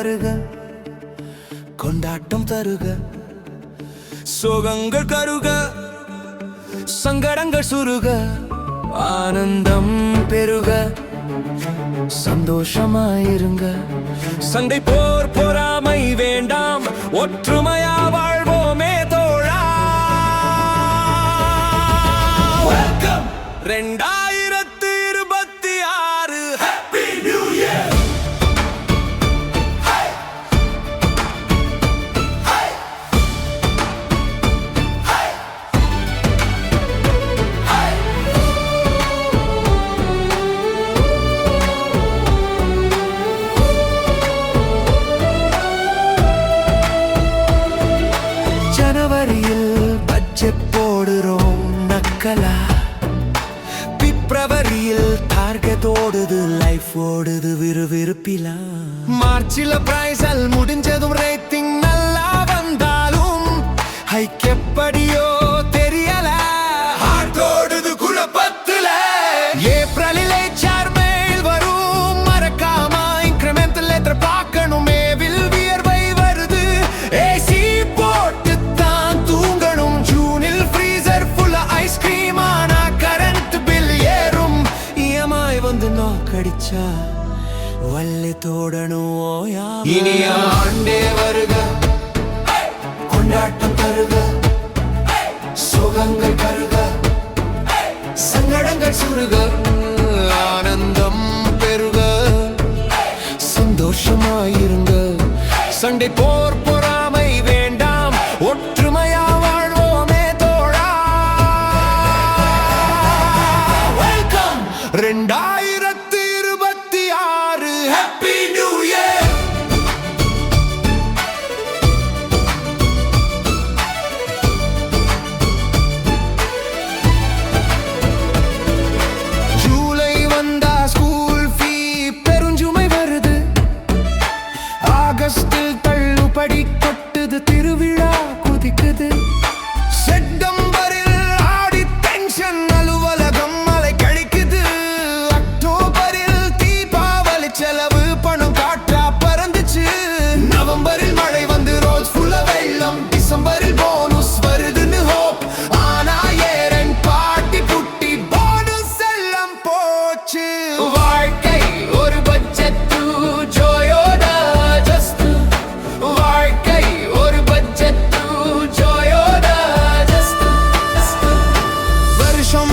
வருக கொண்டாட்டம் தருக சோகங்கள் கருக சங்கடங்கள் சுருக ஆனந்தம் பெருக சந்தோஷமாயிருங்க. சண்டை போர் பொறாமை வேண்டாம் ஒற்றுமையா வாழ்வோமே தோழா. ரெண்டா பட்ஜெட் போடுறோம் நக்கலா? பிப்ரவரியில் டார்கெட் ஓடுது லைஃப் ஓடுது விறுவிறுப்பிலா? மார்ச்சில் பிரைசல் முடிஞ்சதும் ரேட்டிங் நல்லா வந்தாலும் ஹைக் எப்படியோ வந்து நோக்கடிச்சா வள்ளி தோடணும் ஓயா இனி ஆண்டே வருக. கொண்டாட்டம் தருக. சுகங்கள் கருக சங்கடங்கள் சுருக. ஆனந்தம் பெருக. சந்தோஷமாயிருங்க. சண்டை போர் ரெண்டாயிரத்தி இருபத்தி ஆறு ஹாப்பி நியூ இயர் ஜூலை வந்தா ஸ்கூல் ஃபீ பெருஞ்சுமை வருது. ஆகஸ்டில் தள்ளுபடி கொட்டுது திருவிழா குதிக்குது.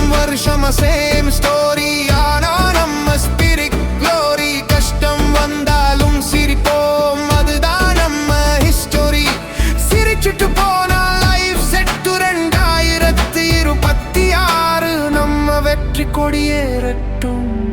வருஷம் சேம் ஸ்டோரி ஆனா நம்ம ஸ்பிரிட் க்ளோரி கஷ்டம் வந்தாலும் சிரிப்போம். அதுதான் நம்ம ஹிஸ்டோரி சிரிச்சுட்டு போனா லைஃப் செட்டு ரெண்டாயிரத்தி இருபத்தி ஆறு. நம்ம வெற்றி கொடியேறட்டும்.